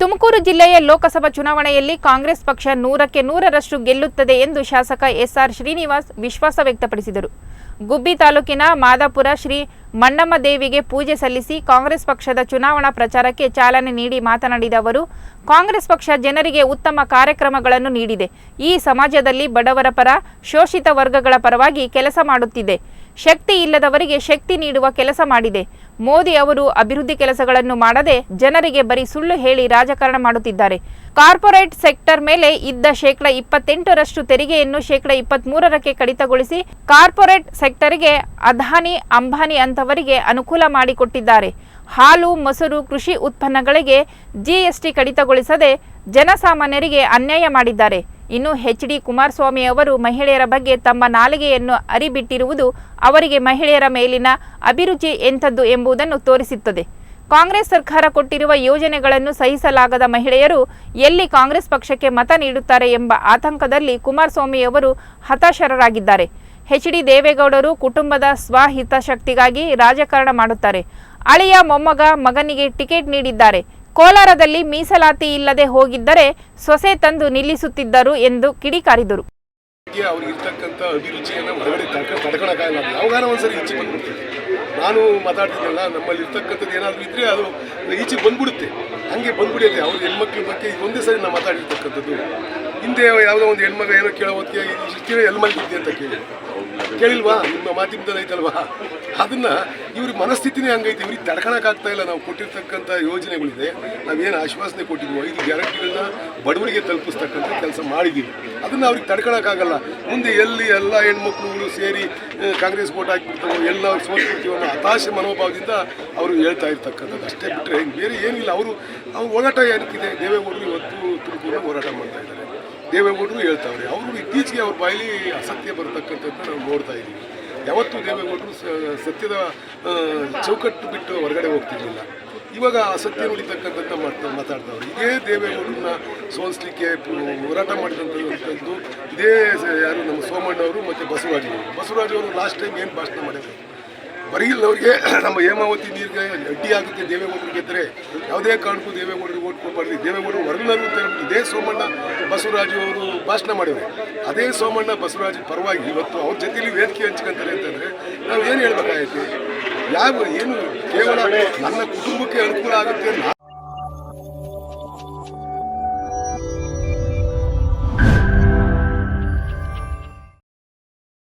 ತುಮಕೂರು ಜಿಲ್ಲೆಯ ಲೋಕಸಭಾ ಚುನಾವಣೆಯಲ್ಲಿ ಕಾಂಗ್ರೆಸ್ ಪಕ್ಷ ನೂರಕ್ಕೆ ನೂರರಷ್ಟು ಗೆಲ್ಲುತ್ತದೆ ಎಂದು ಶಾಸಕ ಎಸ್ಆರ್ ಶ್ರೀನಿವಾಸ್ ವಿಶ್ವಾಸ ವ್ಯಕ್ತಪಡಿಸಿದರು. ಗುಬ್ಬಿ ತಾಲೂಕಿನ ಮಾದಾಪುರ ಶ್ರೀ ಮಣ್ಣಮ್ಮ ದೇವಿಗೆ ಪೂಜೆ ಸಲ್ಲಿಸಿ ಕಾಂಗ್ರೆಸ್ ಪಕ್ಷದ ಚುನಾವಣಾ ಪ್ರಚಾರಕ್ಕೆ ಚಾಲನೆ ನೀಡಿ ಮಾತನಾಡಿದ ಅವರು, ಕಾಂಗ್ರೆಸ್ ಪಕ್ಷ ಜನರಿಗೆ ಉತ್ತಮ ಕಾರ್ಯಕ್ರಮಗಳನ್ನು ನೀಡಿದೆ. ಈ ಸಮಾಜದಲ್ಲಿ ಬಡವರ ಪರ, ಶೋಷಿತ ವರ್ಗಗಳ ಪರವಾಗಿ ಕೆಲಸ ಮಾಡುತ್ತಿದೆ. ಶಕ್ತಿ ಇಲ್ಲದವರಿಗೆ ಶಕ್ತಿ ನೀಡುವ ಕೆಲಸ ಮಾಡಿದೆ. ಮೋದಿ ಅವರು ಅಭಿವೃದ್ಧಿ ಕೆಲಸಗಳನ್ನು ಮಾಡದೆ ಜನರಿಗೆ ಬರೀ ಸುಳ್ಳು ಹೇಳಿ ರಾಜಕಾರಣ ಮಾಡುತ್ತಿದ್ದಾರೆ. ಕಾರ್ಪೊರೇಟ್ ಸೆಕ್ಟರ್ ಮೇಲೆ ಇದ್ದ ಶೇಕಡ ಇಪ್ಪತ್ತೆಂಟರಷ್ಟು ತೆರಿಗೆಯನ್ನು ಶೇಕಡ ಇಪ್ಪತ್ಮೂರರಕ್ಕೆ ಕಡಿತಗೊಳಿಸಿ ಕಾರ್ಪೊರೇಟ್ ಸೆಕ್ಟರ್ಗೆ ಅದಾನಿ ಅಂಬಾನಿ ಅಂತವರಿಗೆ ಅನುಕೂಲ ಮಾಡಿಕೊಟ್ಟಿದ್ದಾರೆ. ಹಾಲು, ಮೊಸರು, ಕೃಷಿ ಉತ್ಪನ್ನಗಳಿಗೆ ಜಿಎಸ್ಟಿ ಕಡಿತಗೊಳಿಸದೆ ಜನಸಾಮಾನ್ಯರಿಗೆ ಅನ್ಯಾಯ ಮಾಡಿದ್ದಾರೆ. ಇನ್ನು ಎಚ್ ಡಿ ಕುಮಾರಸ್ವಾಮಿ ಅವರು ಮಹಿಳೆಯರ ಬಗ್ಗೆ ತಮ್ಮ ನಾಲಿಗೆಯನ್ನು ಅರಿಬಿಟ್ಟಿರುವುದು ಅವರಿಗೆ ಮಹಿಳೆಯರ ಮೇಲಿನ ಅಭಿರುಚಿ ಎಂಥದ್ದು ಎಂಬುದನ್ನು ತೋರಿಸುತ್ತದೆ. ಕಾಂಗ್ರೆಸ್ ಸರ್ಕಾರ ಕೊಟ್ಟಿರುವ ಯೋಜನೆಗಳನ್ನು ಸಹಿಸಲಾಗದ ಮಹಿಳೆಯರು ಎಲ್ಲಿ ಕಾಂಗ್ರೆಸ್ ಪಕ್ಷಕ್ಕೆ ಮತ ನೀಡುತ್ತಾರೆ ಎಂಬ ಆತಂಕದಲ್ಲಿ ಕುಮಾರಸ್ವಾಮಿಯವರು ಹತಾಶರರಾಗಿದ್ದಾರೆ. ಎಚ್ ಡಿ ದೇವೇಗೌಡರು ಕುಟುಂಬದ ಸ್ವಹಿತಾಸಕ್ತಿಗಾಗಿ ರಾಜಕಾರಣ ಮಾಡುತ್ತಾರೆ. ಅಳಿಯ ಮೊಮ್ಮಗ ಮಗನಿಗೆ ಟಿಕೆಟ್ ನೀಡಿದ್ದಾರೆ. ಕೋಲಾರದಲ್ಲಿ ಮೀಸಲಾತಿ ಇಲ್ಲದೆ ಹೋಗಿದ್ದರೆ ಸೊಸೆ ತಂದು ನಿಲ್ಲಿಸುತ್ತಿದ್ದರು ಎಂದು ಕಿಡಿಕಾರಿದರು. ಅವ್ರಿಗಿರ್ತಕ್ಕಂಥ ಅಭಿರುಚಿಯನ್ನು ಹೊರಗಡೆ ತಡ್ಕ ತಡ್ಕೊಳಕ್ಕಾಗಲ್ಲ ಅದು ಯಾವಾಗಾನ ಒಂದ್ಸರಿ ಈಚೆ ಬಂದ್ಬಿಡ್ತೀವಿ ನಾನು ಮಾತಾಡ್ತಿದ್ದಲ್ಲ ನಮ್ಮಲ್ಲಿ ಇರ್ತಕ್ಕಂಥದ್ದು ಏನಾದರೂ ಇದ್ರೆ ಅದು ಈಚೆ ಬಂದ್ಬಿಡುತ್ತೆ. ಹಂಗೆ ಬಂದ್ಬಿಡಿಯಲ್ಲಿ ಅವ್ರ ಹೆಣ್ಮಕ್ಳ ಬಗ್ಗೆ ಒಂದೇ ಸರಿ ನಾವು ಮಾತಾಡಿರ್ತಕ್ಕಂಥದ್ದು. ಹಿಂದೆ ಯಾವುದೋ ಒಂದು ಹೆಣ್ಮಗ ಏನೋ ಕೇಳೋ ಹೊತ್ತಿಗೆ ಇಷ್ಟಿನ ಎಲ್ಲಿ ಅಂತ ಕೇಳಿ. ಕೇಳಿಲ್ವಾ? ನಿಮ್ಮ ಮಾಧ್ಯಮದಲ್ಲಿ ಐತಲ್ವಾ? ಅದನ್ನ ಇವ್ರ ಮನಸ್ಥಿತಿನೇ ಹಂಗೈತೆ. ಇವ್ರಿಗೆ ತಡ್ಕೊಳಕ್ಕಾಗ್ತಾ ಇಲ್ಲ. ನಾವು ಕೊಟ್ಟಿರ್ತಕ್ಕಂಥ ಯೋಜನೆಗಳಿದೆ. ನಾವೇನು ಆಶ್ವಾಸನೆ ಕೊಟ್ಟಿದ್ವು, ಐದು ಗ್ಯಾರಂಟಿಗಳನ್ನ ಬಡವರಿಗೆ ತಲುಪಿಸ್ತಕ್ಕಂಥ ಕೆಲಸ ಮಾಡಿದ್ದೀವಿ. ಅದನ್ನು ಅವ್ರಿಗೆ ತಡ್ಕೊಳಕ್ಕಾಗಲ್ಲ. ಮುಂದೆ ಎಲ್ಲಿ ಎಲ್ಲ ಹೆಣ್ಮಕ್ಳುಗಳು ಸೇರಿ ಕಾಂಗ್ರೆಸ್ ಓಟ್ ಹಾಕ್ಬಿಡ್ತಾರೋ ಎಲ್ಲ ಸೋತ್ಬಿಡ್ತೀವೋ ಅನ್ನೋ ಹತಾಶೆ ಮನೋಭಾವದಿಂದ ಅವರು ಹೇಳ್ತಾ ಇರ್ತಕ್ಕಂಥದ್ದು. ಅಷ್ಟೇ ಬಿಟ್ಟರೆ ಬೇರೆ ಏನಿಲ್ಲ. ಅವರು, ಅವ್ರ ಹೋರಾಟ ಏನಕ್ಕಿದೆ? ದೇವೇಗೌಡರು ಇವತ್ತು ತುಮಕೂರು ಹೋರಾಟ ಮಾಡ್ತಾ ಇದ್ದಾರೆ. ದೇವೇಗೌಡರು ಹೇಳ್ತಾವ್ರೆ. ಅವರು ಇತ್ತೀಚೆಗೆ ಅವ್ರ ಬಾಯಲ್ಲಿ ಅಸತ್ಯ ಬರತಕ್ಕಂಥದ್ದು ನಾವು ನೋಡ್ತಾ ಇದ್ದೀವಿ. ಯಾವತ್ತೂ ದೇವೇಗೌಡರು ಸತ್ಯದ ಚೌಕಟ್ಟು ಬಿಟ್ಟು ಹೊರಗಡೆ ಹೋಗ್ತಿರ್ಲಿಲ್ಲ. ಇವಾಗ ಸತ್ಯ ಉಳಿತಕ್ಕಂಥ ಮಾಡ್ತಾ ಮಾತಾಡ್ತಾವ್ರು ಇದೇ ದೇವೇಗೌಡರನ್ನ ಸೋಲಿಸ್ಲಿಕ್ಕೆ ಹೋರಾಟ ಮಾಡಿದಂಥದ್ದು ಇದೇ ಯಾರು ನಮ್ಮ ಸೋಮಣ್ಣವರು ಮತ್ತು ಬಸವರಾಜವರು ಬಸವರಾಜವರು ಬಸವರಾಜ್ ಲಾಸ್ಟ್ ಟೈಮ್ ಏನು ಭಾಷಣ ಮಾಡಿದ್ರು? ಬರೀಲ್ಲವ್ರಿಗೆ ನಮ್ಮ ಹೇಮಾವತಿ ನೀರಿಗೆ ಅಡ್ಡಿ ಆಗುತ್ತೆ ದೇವೇಗೌಡರು ಗೆದ್ದರೆ ಯಾವುದೇ ಕಾರಣಕ್ಕೂ ದೇವೇಗೌಡರಿಗೆ ಓಟ್ ಕೊಡಬಾರ್ದು. ದೇವೇಗೌಡರು ಹೇಳ್ಬಿಟ್ಟು ಇದೇ ಸೋಮಣ್ಣ, ಬಸವರಾಜು ಅವರು ಭಾಷಣ ಮಾಡಿದ್ರು. ಅದೇ ಸೋಮಣ್ಣ, ಬಸವರಾಜ್ ಪರವಾಗಿ ಇವತ್ತು ಅವ್ರ ಜೊತೆಲಿ ವೇದಿಕೆ ಹಂಚ್ಕೊಂತಾರೆ ಅಂತಂದರೆ ನಾವು ಏನು ಹೇಳ್ಬೇಕಾಗೈತೆ ಯಾವ, ಏನು ಕೇವಲ ನನ್ನ ಕುಟುಂಬಕ್ಕೆ ಅನುಕೂಲ ಆಗುತ್ತೆ